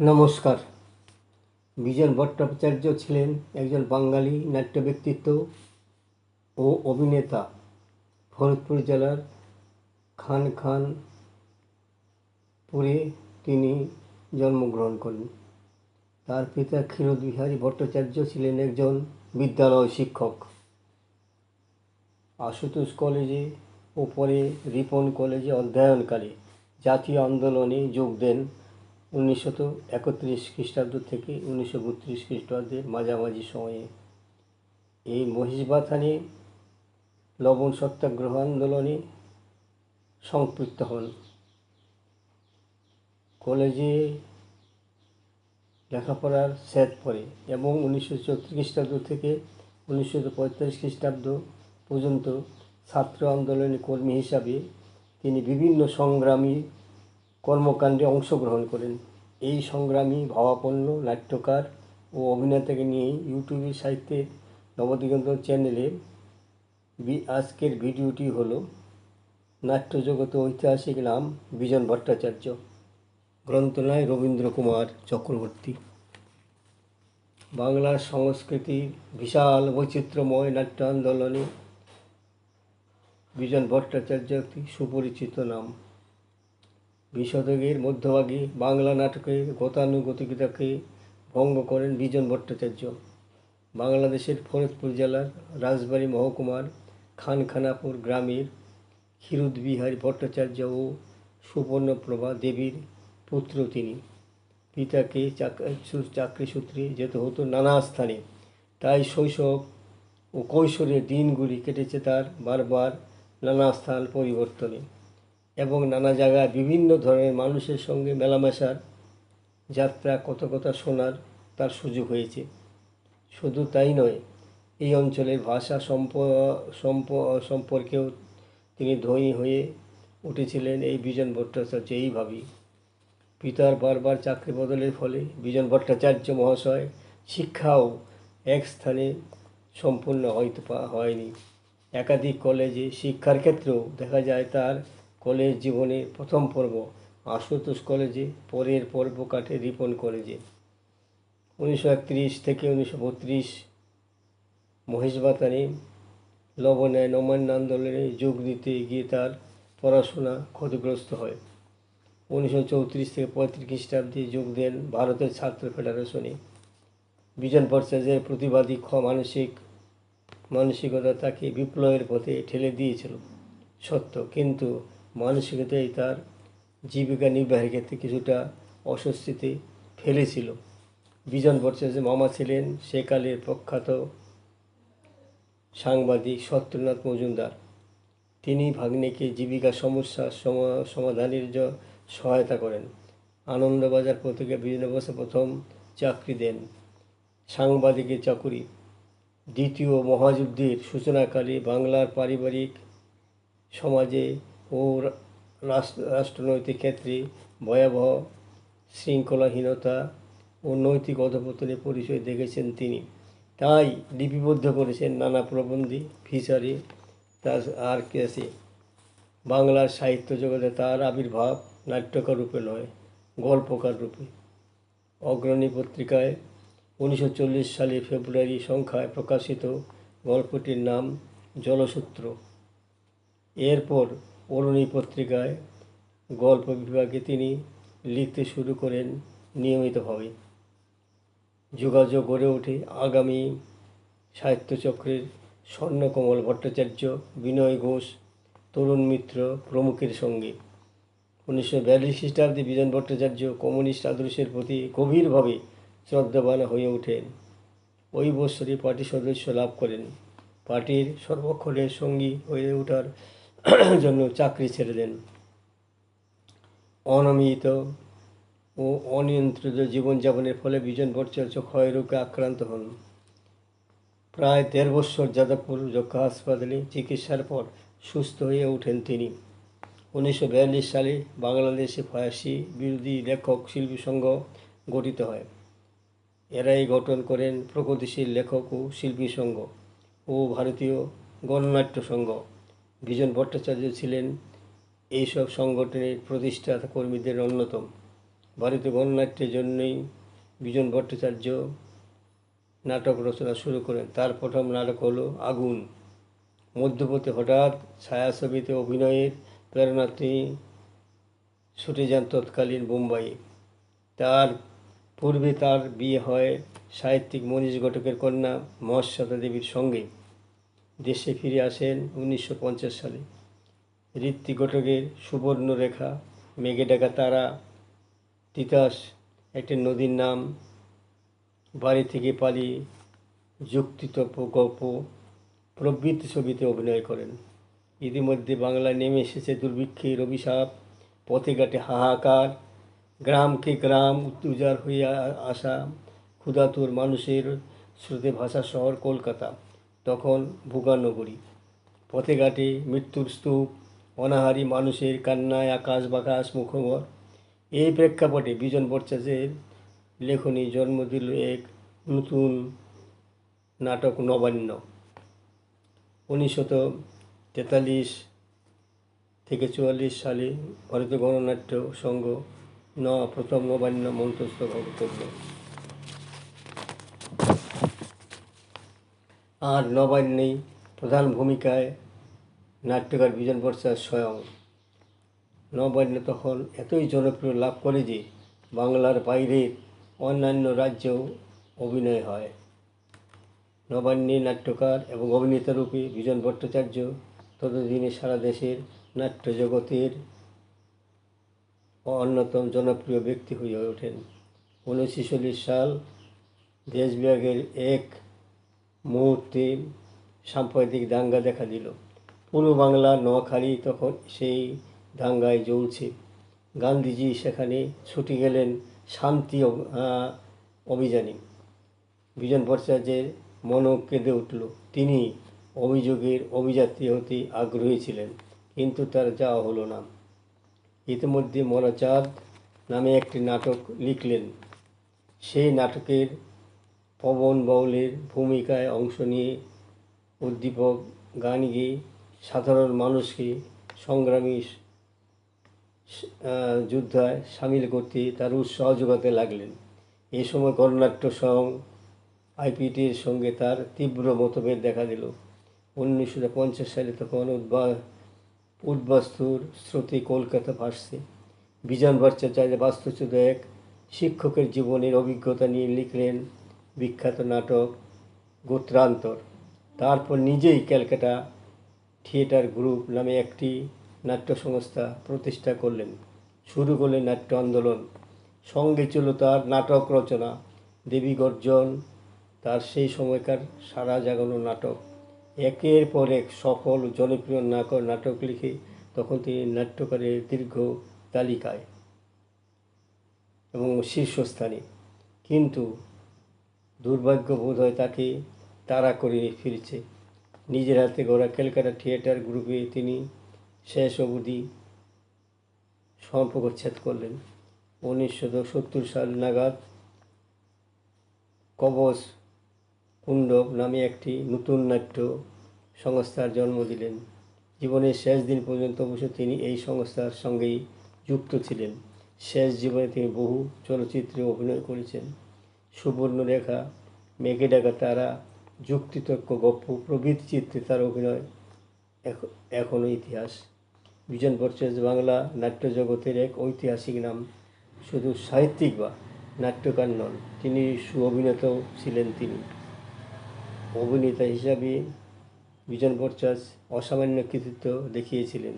নমস্কার। বিজন ভট্টাচার্য ছিলেন একজন বাঙালি নাট্য ব্যক্তিত্ব ও অভিনেতা ফরিদপুর জেলার খান খানপুরে তিনি জন্মগ্রহণ করেন। তার পিতা ক্ষীরোদ বিহারী ভট্টাচার্য ছিলেন একজন বিদ্যালয় শিক্ষক। আশুতোষ কলেজে ও পরে রিপন কলেজে অধ্যয়নকালে জাতীয় আন্দোলনে যোগ দেন। উনিশশো একত্রিশ খ্রিস্টাব্দ থেকে উনিশশো বত্রিশ খ্রিস্টাব্দের মাঝামাঝি সময়ে এই মহিষবাথানে লবণ সত্যাগ্রহ আন্দোলনে সম্পৃক্ত হন। কলেজে লেখাপড়ার স্যাদ পড়ে এবং উনিশশো চৌত্রিশ খ্রিস্টাব্দ থেকে উনিশশো পঁয়তাল্লিশ খ্রিস্টাব্দ পর্যন্ত ছাত্র আন্দোলনের কর্মী হিসাবে তিনি বিভিন্ন সংগ্রামী কর্মকাণ্ডে অংশগ্রহণ করেন। এই সংগ্রামী ভাবাপন্ন নাট্যকার ও অভিনেতাকে নিয়ে ইউটিউবের সাহিত্যের নবদিগন্ত চ্যানেলে আজকের ভিডিওটি হল নাট্যজগত ঐতিহাসিক নাম বিজন ভট্টাচার্য। গ্রন্থনায় রবীন্দ্র কুমার চক্রবর্তী। বাংলার সংস্কৃতির বিশাল বৈচিত্র্যময় নাট্য আন্দোলনে বিজন ভট্টাচার্য একটি সুপরিচিত নাম। বিশ শতকের মধ্যভাগে বাংলা নাটকের গতানুগতিকতাকে ভঙ্গ করেন বিজন ভট্টাচার্য। বাংলাদেশের ফরিদপুর জেলার রাজবাড়ী মহকুমার খানখানাপুর গ্রামের ক্ষীরুদবিহারি ভট্টাচার্য ও সুবর্ণপ্রভা দেবীর পুত্র তিনি। পিতাকে চাক- চাকরি সূত্রে যেতে হতো নানা স্থানে। তাই শৈশব ও কৈশোরের দিনগুলি কেটেছে তার বারবার নানা স্থান পরিবর্তনে। এবং নানা জায়গায় বিভিন্ন ধরনের মানুষের সঙ্গে মেলামেশার যাত্রা কত কথা শোনার তার সুযোগ হয়েছে। শুধু তাই নয়, এই অঞ্চলের ভাষা সম্প, সম্প- সম্পর্কেও তিনি ধনী হয়ে উঠেছিলেন এই বিজন ভট্টাচার্য। এইভাবেই পিতার বারবার চাকরি বদলের ফলে বিজন ভট্টাচার্য মহাশয় শিক্ষাও এক স্থানে সম্পূর্ণ হয়তো হয়নি। একাধিক কলেজে শিক্ষার ক্ষেত্রেও দেখা যায় তার কলেজ জীবনের প্রথম পর্ব আশুতোষ কলেজে, পরের পর্ব কাটে রিপন কলেজে। উনিশশো একত্রিশ থেকে উনিশশো বত্রিশ মহেশবাতানে লবণায় নবান্ন আন্দোলনে যোগ দিতে গিয়ে তার পড়াশোনা ক্ষতিগ্রস্ত হয়। উনিশশো চৌত্রিশ থেকে পঁয়ত্রিশ খ্রিস্টাব্দে যোগ দেন ভারতের ছাত্র ফেডারেশনে। বিজন ভট্টাচার্যের প্রতিবাদী খ- মানসিক, মানসিকতা তাকে বিপ্লবের পথে ঠেলে দিয়েছিল। সত্য, কিন্তু মানসিকতাই তার জীবিকা নির্বাহের ক্ষেত্রে কিছুটা অস্বস্তিতে ফেলেছিল। বিজন ভট্টাচার্যের মামা ছিলেন সেকালের প্রখ্যাত সাংবাদিক সত্যনাথ মজুমদার। তিনি ভাগ্নেকে জীবিকা সমস্যার সমা- সমাধানের সহায়তা করেন। আনন্দবাজার পত্রিকা বিজন বছর প্রথম চাকরি দেন সাংবাদিকের চাকুরি। দ্বিতীয় মহাযুদ্ধের সূচনাকালে বাংলার পারিবারিক সমাজে ও রাষ্ট্রনৈতিক ক্ষেত্রে ভয়াবহ শৃঙ্খলাহীনতা ও নৈতিক অধপতনের পরিচয় দেখেছেন তিনি। তাই লিপিবদ্ধ করেছেন নানা প্রবন্ধী, ফিচারে, তার আর কেসে বাংলার সাহিত্য জগতে তার আবির্ভাব নাট্যকার রূপে নয়, গল্পকার রূপে। অগ্রণী পত্রিকায় উনিশশো চল্লিশ সালে ফেব্রুয়ারি সংখ্যায় প্রকাশিত গল্পটির নাম জলসূত্র। এরপর অরুণী পত্রিকায় গল্প বিভাগে তিনি লিখতে শুরু করেন নিয়মিতভাবে। যোগাযোগ গড়ে ওঠে আগামী সাহিত্যচক্রের স্বর্ণকমল ভট্টাচার্য, বিনয় ঘোষ, তরুণ মিত্র প্রমুখের সঙ্গে। উনিশশো বিয়াল্লিশ খ্রিস্টাব্দে বিজন ভট্টাচার্য কমিউনিস্ট আদর্শের প্রতি গভীরভাবে শ্রদ্ধাবান হয়ে ওঠেন। ওই বৎসরই পার্টি সদস্য লাভ করেন। পার্টির সর্বক্ষণের সঙ্গী হয়ে ওঠার জন্য চাকরি ছেড়ে দেন। অনিয়মিত ও অনিয়ন্ত্রিত জীবনযাপনের ফলে বিজন ভট্টাচার্য ক্ষয়রোগে আক্রান্ত হন। প্রায় দেড় বছর যাদবপুর যক্ষা হাসপাতালে চিকিৎসার পর সুস্থ হয়ে ওঠেন তিনি। উনিশশো বিয়াল্লিশ সালে বাংলাদেশে ফাঁসি বিরোধী লেখক শিল্পী সংঘ গঠিত হয়। এরাই গঠন করেন প্রগতিশীল লেখক ও শিল্পী সংঘ ও ভারতীয় গণনাট্য সংঘ। বিজন ভট্টাচার্য ছিলেন এইসব সংগঠনের প্রতিষ্ঠাতা কর্মীদের অন্যতম। ভারতীয় গণনাট্যের জন্যই বিজন ভট্টাচার্য নাটক রচনা শুরু করেন। তার প্রথম নাটক হলো আগুন। মধ্যপথে হঠাৎ ছায়াছবিতে অভিনয়ের প্রেরণা তিনি ছুটে যান তৎকালীন বোম্বাইয়ে তার পূর্বে তার বিয়ে হয় সাহিত্যিক মনীষ ঘটকের কন্যা মহাশ্বেতা দেবীর সঙ্গে। দেশে ফিরে আসেন উনিশশো পঞ্চাশ সালে। ঋত্বিক ঘটকের সুবর্ণরেখা মেঘে ডাকা তারা, তিতাস, একটি নদীর নাম, বাড়ি থেকে পালিয়ে যুক্তিতপ গল্প প্রবৃত্তি ছবিতে অভিনয় করেন। ইতিমধ্যে বাংলায় নেমে এসেছে দুর্ভিক্ষের অভিশাপ, পথে ঘাটে হাহাকার, গ্রামকে গ্রাম উজাড় হয়ে আসা ক্ষুধাতুর মানুষের স্রোতে ভাষা শহর কলকাতা। তখন ভোগানগরী পথে ঘাটে মৃত্যুর স্তূপ, অনাহারী মানুষের কান্নায় আকাশ বাকাশ মুখমর এই প্রেক্ষাপটে বিজন ভট্টাচার্যের লেখনী জন্ম দিল এক নতুন নাটক নবান্ন। উনিশশত তেতাল্লিশ থেকে চুয়াল্লিশ সালে ভারতীয় গণনাট্য সংঘ ন প্রথম নবান্ন মঞ্চস্থ করল। আর নবান্নেই প্রধান ভূমিকায় নাট্যকার বিজন ভট্টাচার্য স্বয়ং। নবান্ন তখন এতই জনপ্রিয় লাভ করে যে বাংলার বাইরে অন্যান্য রাজ্যেও অভিনয় হয়। নবান্নে নাট্যকার এবং অভিনেতা রূপে বিজন ভট্টাচার্য ততদিনে সারা দেশের নাট্য জগতের অন্যতম জনপ্রিয় ব্যক্তি হয়ে ওঠেন। উনিশশো চল্লিশ সাল দেশবিভাগের এক মুহূর্তে সাম্প্রদায়িক দাঙ্গা দেখা দিল। পূর্ব বাংলা নোয়াখালী তখন সেই দাঙ্গায় জ্বলছে। গান্ধীজি সেখানে ছুটে গেলেন শান্তি অভ- অভিযানে। বিজন ভট্টাচার্যের মনও কেঁদে উঠল। তিনি অভিযোগের অভিযাত্রী হতে আগ্রহী ছিলেন, কিন্তু তার যাওয়া হলো না। ইতিমধ্যে মরাচাঁদ নামে একটি নাটক লিখলেন। সেই নাটকের পবন বাউলের ভূমিকায় অংশ নিয়ে উদ্দীপক গান গেয়ে সাধারণ মানুষকে সংগ্রামী যুদ্ধায় সামিল করতে তার উৎসাহ যোগাতে লাগলেন। এই সময় কর্ণাট্য সং আইপিটির সঙ্গে তার তীব্র মতভেদ দেখা দিল। উনিশশো পঞ্চাশ সালে তখন উদ্বা, উদ্বাস্তুর স্রোতে কলকাতা ভাসছে। বিজন ভট্টাচার্য বাস্তুচ্যুত এক শিক্ষকের জীবনের অভিজ্ঞতা নিয়ে লিখলেন বিখ্যাত নাটক গোত্রান্তর। তারপর নিজেই ক্যালকাটা থিয়েটার গ্রুপ নামে একটি নাট্য সংস্থা প্রতিষ্ঠা করলেন। শুরু করলেন নাট্য আন্দোলন। সঙ্গে ছিল তার নাটক রচনা, দেবী গর্জন, তার সেই সময়কার সারা জাগানো নাটক। একের পর এক সফল জনপ্রিয় নাটক নাটক লিখে তখন তিনি নাট্যকারের দীর্ঘ তালিকায় এবং শীর্ষস্থানে। কিন্তু দুর্ভাগ্য বোধ হয় তাকে তাড়া করে ফিরছে। নিজের হাতে গড়া ক্যালকাটা থিয়েটার গ্রুপে তিনি শেষ অবধি সম্পর্কচ্ছেদ করলেন। উনিশশো সত্তর সাল নাগাদ কবচ কুণ্ডব নামে একটি নতুন নাট্য সংস্থার জন্ম দিলেন। জীবনের শেষ দিন পর্যন্ত অবশ্য তিনি এই সংস্থার সঙ্গেই যুক্ত ছিলেন। শেষ জীবনে তিনি বহু চলচ্চিত্রে অভিনয় করেছেন। সুবর্ণরেখা মেঘে ডাকা তারা, যুক্তিতর্ক, গপ্প প্রভৃতি চিত্রে তার অভিনয় এখ- এখনও ইতিহাস। বিজন ভট্টাচার্য বাংলা নাট্য জগতের এক ঐতিহাসিক নাম, শুধু সাহিত্যিক বা নাট্যকার নন, তিনি সুঅভিনেতাও ছিলেন তিনি। অভিনেতা হিসাবে বিজন ভট্টাচার্য অসামান্য কৃতিত্ব দেখিয়েছিলেন।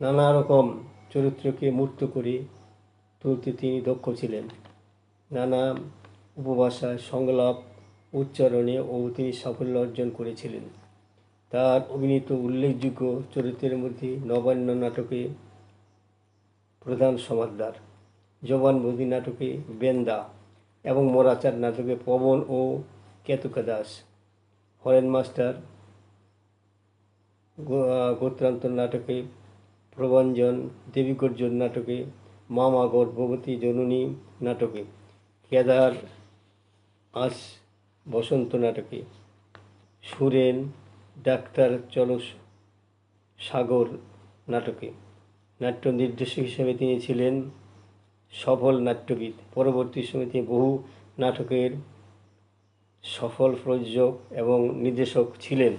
নানা রকম চরিত্রকে মূর্ত করে তুলতে তিনি দক্ষ ছিলেন। নানা উপভাষায় সংলাপ, উচ্চারণে ও তিনি সাফল্য অর্জন করেছিলেন। তার অভিনীত উল্লেখযোগ্য চরিত্রের মধ্যে নবান্ন নাটকে প্রধান সমাদদার জবানবন্দি নাটকে বেন্দা এবং মোরাচার নাটকে পবন ও কেতুকা দাস। হরেন মাস্টার গোত্রান্তর নাটকে প্রবঞ্জন দেবী গর্জন নাটকে মামা গর্ভবতী জননী নাটকে। কেদার আস বসন্ত নাটকে সুরেন, ডাক্তার চলস সাগর নাটকে। নাট্য নির্দেশক হিসেবে তিনি ছিলেন সফল নাট্যবিদ পরবর্তী সময়ে তিনি বহু নাটকের সফল প্রযোজক এবং নির্দেশক ছিলেন।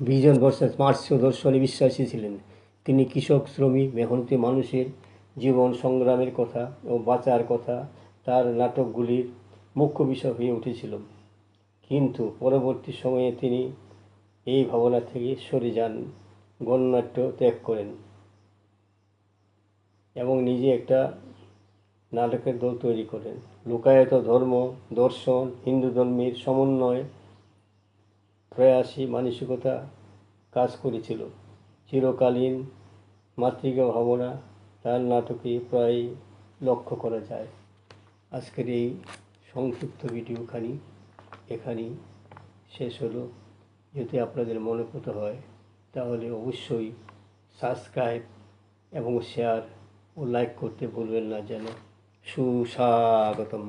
বিজন বর্ষা মার্ক্সীয় দর্শনে বিশ্বাসী ছিলেন। তিনি কৃষক, শ্রমিক, মেহনতি মানুষের জীবন সংগ্রামের কথা ও বাঁচার কথা তার নাটকগুলির মুখ্য বিষয় হয়ে উঠেছিল। কিন্তু পরবর্তী সময়ে তিনি এই ভাবনা থেকে সরে যান গণনাট্য ত্যাগ করেন এবং নিজে একটা নাটকের দল তৈরি করেন। লোকায়ত ধর্ম, দর্শন, হিন্দু ধর্মের সমন্বয় প্রয়াসী মানসিকতা কাজ করেছিল। চিরকালীন মাতৃকা ভাবনা তার নাটকে প্রায় লক্ষ্য করা যায়। আজকের এই সংক্ষিপ্ত ভিডিওখানি এখানেই শেষ হলো। যদি আপনাদের মনে করতে হয়, তাহলে অবশ্যই সাবস্ক্রাইব এবং শেয়ার ও লাইক করতে ভুলবেন না যেন। সুস্বাগতম।